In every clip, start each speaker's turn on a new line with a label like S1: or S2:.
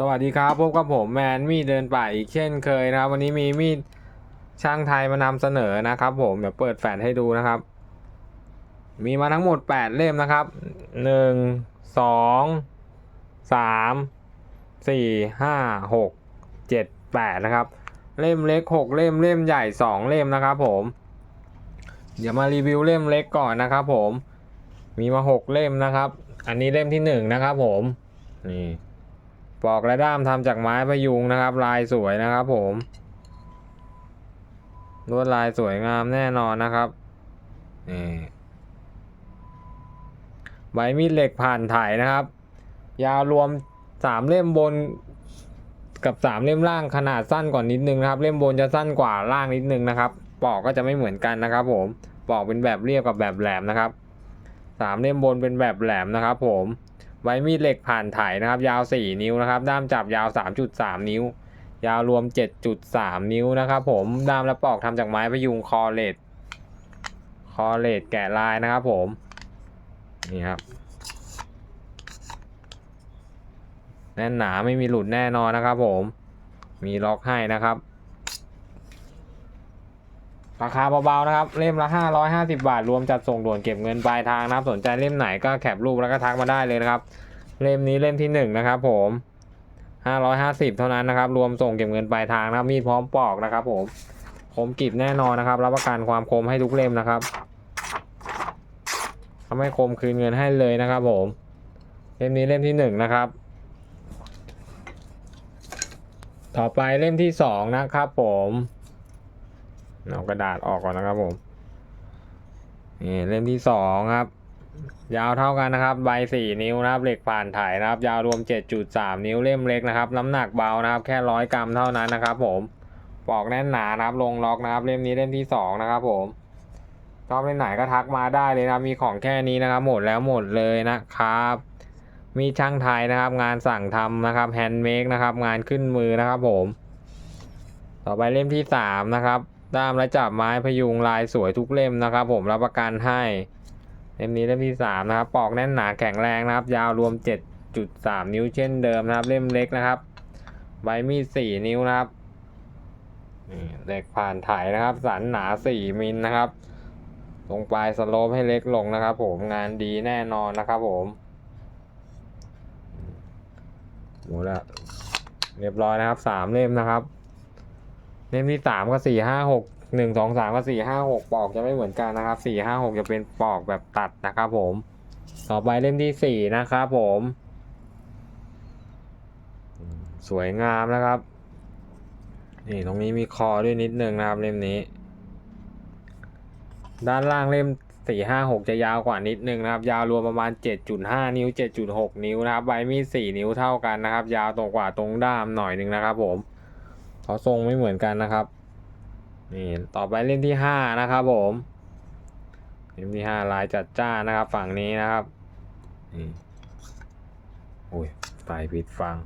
S1: สวัสดีครับพบกับผมแมนมีดเดินป่าอีกเช่นเคยนะครับวันนี้มีมีดช่างไทยมานำเสนอนะครับ ผมเดี๋ยวเปิดแฟลชให้ดูนะครับ มีมาทั้งหมด 8 เล่มนะครับ 1 2 3 4 5 6 7 8 นะครับ เล่มเล็ก 6 เล่มเล่มใหญ่ 2 เล่มนะครับ ผม เดี๋ยวมารีวิวเล่มเล็กก่อนนะครับ ผมมีมา 6 เล่มนะครับ อันนี้เล่มที่ 1 นะครับ ผมนี่ ปอกและด้ามทำจากไม้พยุงนะครับ ลายสวยนะครับ ผมลวดลายสวยงามแน่นอนนะครับนี่ใบมีดเหล็กผ่านถ่ายนะครับ ยาวรวมสามเล่มบนกับสามเล่มล่างขนาดสั้นกว่านิดนึงนะครับ เล่มบนจะสั้นกว่าล่างนิดนึงนะครับ ปอกก็จะไม่เหมือนกันนะครับ ผมปอกเป็นแบบเรียบกับแบบแหลมนะครับสามเล่มบนเป็นแบบแหลมนะครับ ผม ใบมีดเหล็กผ่านไถนะครับ ยาว 4 นิ้วนะครับ ด้ามจับยาว 3.3 นิ้ว ยาวรวม 7.3 นิ้วนะครับ ผมด้ามและปอกทำจากไม้พยุงคอเลดคอเลดแกะลายนะครับ ผมนี่ครับแน่นหนาไม่มีหลุดแน่นอนนะครับ ผมมีล็อกให้นะครับ ราคาเบาๆนะครับ เล่มละ 550 บาท รวมจัดส่งด่วนเก็บเงินปลายทางนะครับ สนใจเล่มไหนก็แคปรูปแล้วก็ทักมาได้เลยนะครับ เล่มนี้เล่มที่1นะครับผม 550 เท่านั้นนะครับ รวมส่งเก็บเงินปลายทางนะครับ มีพร้อมปอกนะครับ ผม คมกริบแน่นอนนะครับ รับประกันความคมให้ทุกเล่มนะครับถ้าไม่คมคืนเงินให้เลยนะครับ ผม เล่มนี้เล่มที่1นะครับ ต่อไปเล่มที่2นะครับผม เอากระดาษออกก่อนนะครับผมนี่เล่มที่สองครับ ยาวเท่ากันนะครับ ใบสี่นิ้วนะครับ เหล็กผ่านถ่ายนะครับ ยาวรวม 7.3 นิ้วเล่มเล็กนะครับ น้ำหนักเบานะครับ แค่ร้อยกรัมเท่านั้นนะครับ ผมปอกแน่นหนานะครับ ลงล็อกนะครับ เล่มนี้เล่มที่สองนะครับ ผมชอบเล่มไหนก็ทักมาได้เลยนะมีของแค่นี้นะครับ หมดแล้วหมดเลยนะครับ มีช่างไทยนะครับ งานสั่งทำนะครับแฮนด์เมดนะครับ งานขึ้นมือนะครับ ผม ต่อไปเล่มที่สามนะครับ ด้ามและจับไม้พยุงลายสวยทุกเล่มนะครับ ผมรับประกันให้เล่มนี้เล่มที่สามนะครับปอกแน่นหนาแข็งแรงนะครับ ยาวรวม 7.3 นิ้วเช่นเดิมนะครับ เล่มเล็กนะครับใบมีด4นิ้วนะครับนี่เหล็กผ่านถ่ายนะครับ สันหนา4มิลนะครับตรงปลายสโลปให้เล็กลงนะครับ ผมงานดีแน่นอนนะครับผมหมดแล้วเรียบร้อยนะครับสามเล่มนะครับ เล่มที่สามก็สี่ห้าหกหนึ่งสองสามก็สี่ห้าหกปอกจะไม่เหมือนกันนะครับสี่ห้าหกจะเป็นปอกแบบตัดนะครับผม ต่อไปเล่มที่สี่นะครับผม สวยงามนะครับ นี่ตรงนี้มีคอด้วยนิดนึงนะครับเล่มนี้ ด้านล่างเล่มสี่ห้าหกจะยาวกว่านิดนึงนะครับ ยาวรวมประมาณเจ็ดจุดห้านิ้วเจ็ดจุดหกนิ้วนะครับใบมีดสี่นิ้วเท่ากันนะครับ ยาวตรงกว่าตรงด้ามหน่อยหนึ่งนะครับผม เขาทรงไม่เหมือนกันนะครับนี่ต่อไปเล่มที่ห้านะครับผมเล่มที่ห้าลายจัดจ้านนะครับ ฝั่งนี้นะครับนี่โอ้ยไฟผิดฟัง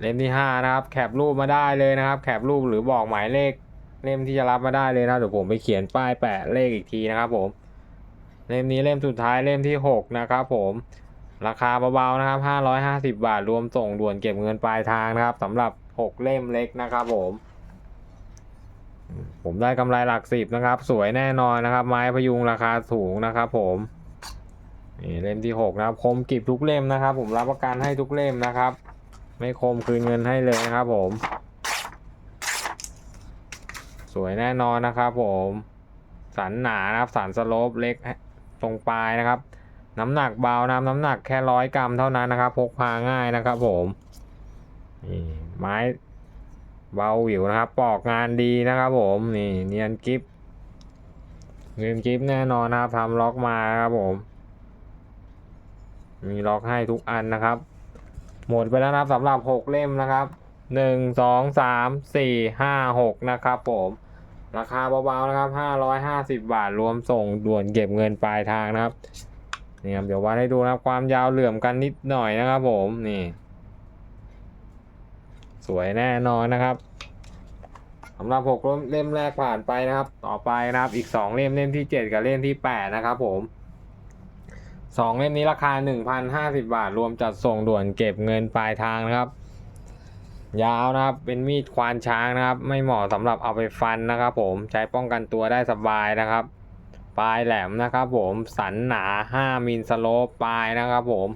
S1: เล่มที่ห้านะครับแคปรูปมาได้เลยนะครับ แคปรูปหรือบอกหมายเลขเล่มที่จะรับมาได้เลยนะเดี๋ยวผมไปเขียนป้ายแปะเลขอีกทีนะครับผม เล่มนี้เล่มสุดท้ายเล่มที่หกนะครับผม ราคาเบาๆนะครับ 550 บาทรวมส่งด่วนเก็บเงินปลายทางนะครับสำหรับ 6 เล่มเล็กนะครับผม ผมได้กำไรหลักสิบนะครับ สวยแน่นอนนะครับ ไม้พยุงราคาสูงนะครับ ผมนี่เล่มที่ 6 นะครับ คมกริบทุกเล่มนะครับ ผมรับประกันให้ทุกเล่มนะครับ ไม่คมคืนเงินให้เลยนะครับ ผม สวยแน่นอนนะครับ ผม สันหนานะครับ สันสโลปเล็กตรงปลายนะครับ น้ำหนักเบานะน้ำหนักแค่ร้อยกรัมเท่านั้นนะครับ พกพาง่ายนะครับผมนี่ไม้เบาหวิวนะครับ ปอกงานดีนะครับผมนี่เนียนกิฟเนียนกิฟแน่นอนนะครับทำล็อกมาครับผม มีล็อกให้ทุกอันนะครับ หมดไปแล้วนะครับสำหรับหกเล่มนะครับหนึ่งสองสามสี่ห้าหกนะครับผมราคาเบาๆนะครับห้าร้อยห้าสิบบาทรวมส่งด่วนเก็บเงินปลายทางนะครับ นี่ครับเดี๋ยววัดให้ดูนะครับความยาวเหลื่อมกันนิดหน่อยนะครับผมนี่ สวยแน่นอนนะครับสำหรับหกเล่มแรกผ่านไปนะครับ ต่อไปนะครับอีกสองเล่มเล่มที่เจ็ดกับเล่มที่แปดนะครับผมสองเล่มนี้ราคาหนึ่งพันห้าสิบาท รวมจัดส่งด่วนเก็บเงินปลายทางนะครับ ยาวนะครับเป็นมีดควานช้างนะครับ ไม่เหมาะสำหรับเอาไปฟันนะครับ ผมใช้ป้องกันตัวได้สบายนะครับ ปลายแหลมนะครับผมสันหนา 5 มิลสโลปปลายนะครับผม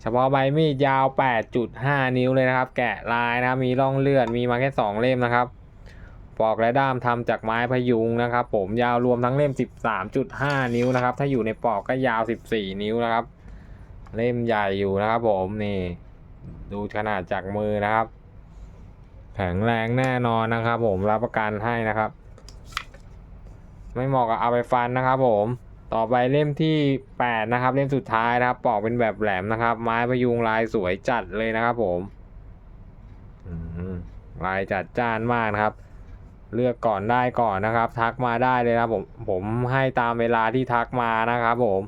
S1: เฉพาะใบมีดยาว 8.5 นิ้วเลยนะครับ แกะลายนะมีร่องเลือดมีมาแค่ 2 เล่มนะครับปอกและด้ามทำจากไม้พยุงนะครับ ผมยาวรวมทั้งเล่ม 13.5 นิ้วนะครับ ถ้าอยู่ในปอกก็ยาว 14 นิ้วนะครับ เล่มใหญ่อยู่นะครับผมนี่ ดูขนาดจากมือนะครับ แข็งแรงแน่นอนนะครับ ผมรับประกันให้นะครับ ไม่เหมาะกับเอาไปฟันนะครับผม ต่อไปเล่มที่ 8 นะครับ เล่มสุดท้ายนะครับ ปอกเป็นแบบแหลมนะครับ ไม้พยุงลายสวยจัดเลยนะครับผมลายจัดจ้านมากนะครับ เลือกก่อนได้ก่อนนะครับ ทักมาได้เลยนะครับผมผมให้ตามเวลาที่ทักมานะครับ ผม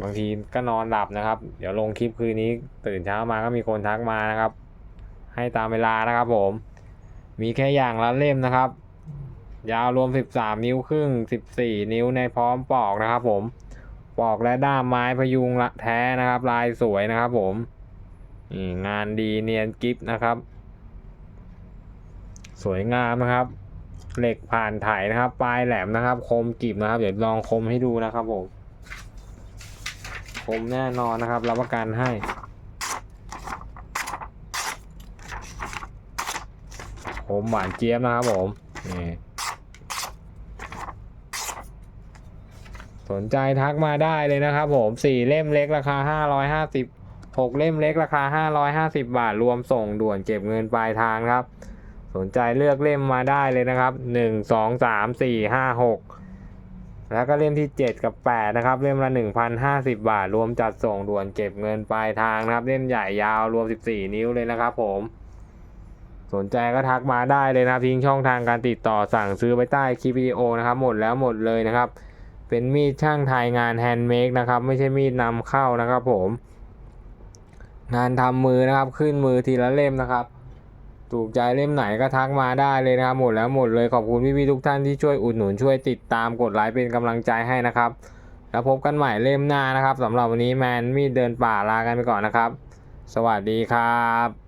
S1: บางทีก็นอนหลับนะครับ เดี๋ยวลงคลิปคืนนี้ ตื่นเช้ามาก็มีคนทักมานะครับ ให้ตามเวลานะครับ ผม มีแค่อย่างละเล่มนะครับ ยาวรวม 13 นิ้วครึ่ง 14 นิ้วในพร้อมปอกนะครับ ผมปอกและด้ามไม้พยุงละแท้นะครับ ลายสวยนะครับ ผมนี่งานดีเนียนกิฟนะครับ สวยงามนะครับ เหล็กผ่านไถนะครับ ปลายแหลมนะครับ คมกริบนะครับ เดี๋ยวลองคมให้ดูนะครับผมคมแน่นอนนะครับ รับประกันให้คมหวานเจี๊ยบนะครับผมนี่ สนใจทักมาได้เลยนะครับผมสี่เล่มเล็กราคาห้าร้อยห้าสิบหกเล่มเล็กราคาห้าร้อยห้าสิบบาทรวมส่งด่วนเก็บเงินปลายทางครับ สนใจเลือกเล่มมาได้เลยนะครับหนึ่งสองสามสี่ห้าหกแล้วก็เล่มที่ 7 กับ 8 นะครับ เล่มละ 1,050 บาท รวมจัดส่งด่วนเก็บเงินปลายทางนะครับ เล่มใหญ่ยาวรวม 14 นิ้วเลยนะครับผม สนใจก็ทักมาได้เลยนะครับทิ้งช่องทางการติดต่อสั่งซื้อไปใต้คลิปวิดีโอนะครับ หมดแล้วหมดเลยนะครับ เป็นมีดช่างไทยงานแฮนด์เมดนะครับ ไม่ใช่มีดนำเข้านะครับผม งานทำมือนะครับ ขึ้นมือทีละเล่มนะครับ ถูกใจเล่มไหนก็ทักมาได้เลยนะครับ หมดแล้วหมดเลยขอบคุณพี่ๆทุกท่านที่ช่วยอุดหนุนช่วยติดตามกดไลค์เป็นกำลังใจให้นะครับ แล้วพบกันใหม่เล่มหน้านะครับสำหรับวันนี้แมนมีดเดินป่าลากันไปก่อนนะครับ สวัสดีครับ